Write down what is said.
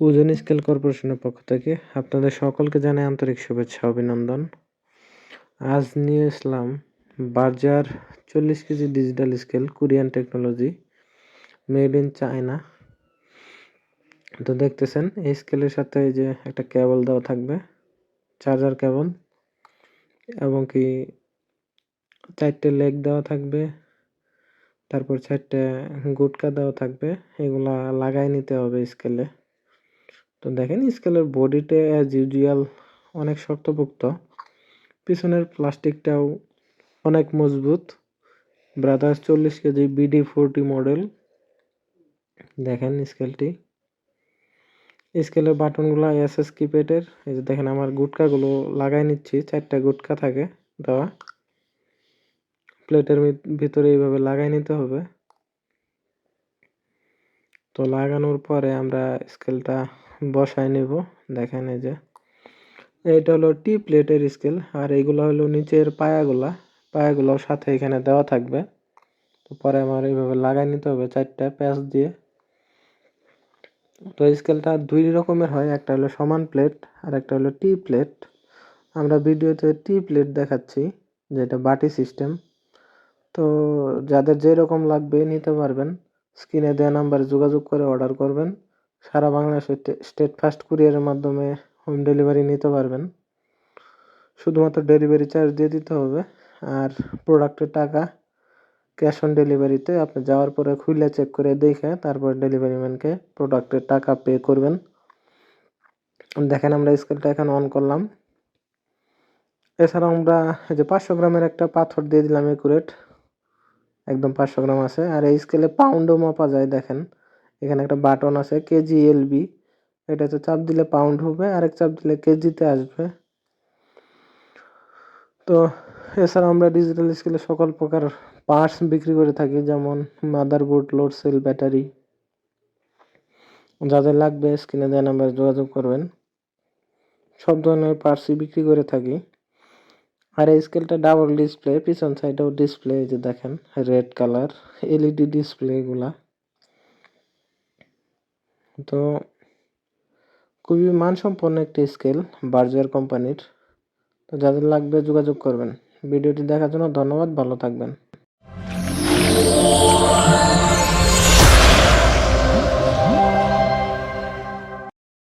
ওজন স্কেল কর্পোরেশনের পক্ষ থেকে আপনাদের সকলকে জানাই আন্তরিক শুভেচ্ছা, অভিনন্দন। আজ নিয়ে এসলাম বার্জার চল্লিশ KG digital scale, Korean technology, made in China. তো দেখতেছেন, এই স্কেলের সাথে এই যে একটা কেবল দেওয়া থাকবে, চার্জার কেবল এবং কি চারটে লেগ দেওয়া থাকবে, তারপর চারটে গুটকা দেওয়া থাকবে, এগুলা লাগাই নিতে হবে স্কেলে। তো দেখেন স্কেলের বডিতে অ্যাজ ইউজুয়াল অনেক শক্তপোক্ত। পিছনের প্লাস্টিকটাও অনেক মজবুত। ব্রাদার্স চল্লিশ কেজি বিডি ফোরটি মডেল দেখেন স্কেলটি স্কেলের বাটনগুলো এস এস কিপ্যাডের এই যে দেখেন, আমার গুটকাগুলো লাগাই নিচ্ছি, চারটা গুটকা থাকে দেওয়া। প্লেটের ভিতরে এইভাবে লাগাই নিতে হবে। তো লাগানোর পরে আমরা স্কেলটা বসায় নেব, দেখেন এই যে। এটা হলো টি প্লেটের স্কেল আর এইগুলো হলো নিচের পায়াগুলা। পায়াগুলোর সাথে এখানে দেওয়া থাকবে। তো পরে আমার এইভাবে লাগাই নিতে হবে চারটা প্যাচ দিয়ে। তো স্কেলটা দুই রকমের হয়, একটা হলো সমান প্লেট আর একটা হলো টি প্লেট আমরা ভিডিওতে টি প্লেট দেখাচ্ছি, যেটা বাটি সিস্টেম তো যাদের যেরকম লাগবে নিতে পারবেন, স্ক্রিনে দেওয়া নাম্বারে যোগাযোগ করে অর্ডার করবেন। সারা বাংলাদেশে স্টেট ফাস্ট কুরিয়ারের মাধ্যমে হোম ডেলিভারি নিতে পারবেন। শুধুমাত্র ডেলিভারি চার্জ দিয়ে দিতে হবে আর প্রোডাক্টের টাকা ক্যাশ অন ডেলিভারিতে আপনি যাওয়ার পরে খুলে চেক করে দেখে তারপর ডেলিভারি ম্যানকে প্রোডাক্টের টাকা পে করবেন। দেখেন আমরা স্কেলটা এখন অন করলাম। এছাড়াও আমরা যে পাঁচশো গ্রামের একটা পাথর দিয়ে দিলাম একুরেট একদম পাঁচশো গ্রাম আছে। আর এই স্কেলে পাউন্ডও মাপা যায়, দেখেন। এখানে একটা বাটন আছে কেজি এলবি এটাতে চাপ দিলে পাউন্ড হবে, আরেক চাপ দিলে কেজিতে আসবে। তো এছাড়া আমরা ডিজিটাল স্কেলে সকল প্রকার পার্টস বিক্রি করে থাকি, যেমন মাদারবোর্ড লোড সেল ব্যাটারি যাদের লাগবে স্ক্রিনে দেওয়া নাম্বার যোগাযোগ করবেন। সব ধরনের পার্টসই বিক্রি করে থাকি। আর এই স্কেলটা ডাবল ডিসপ্লে পিছন সাইডেও ডিসপ্লে যে দেখেন রেড কালার এলইডি ডিসপ্লে এগুলা। তো খুবই মানসম্পন্ন একটি স্কেল বার্জার কোম্পানির। তো যাদের লাগবে যোগাযোগ করবেন। ভিডিওটি দেখার জন্য ধন্যবাদ, ভালো থাকবেন।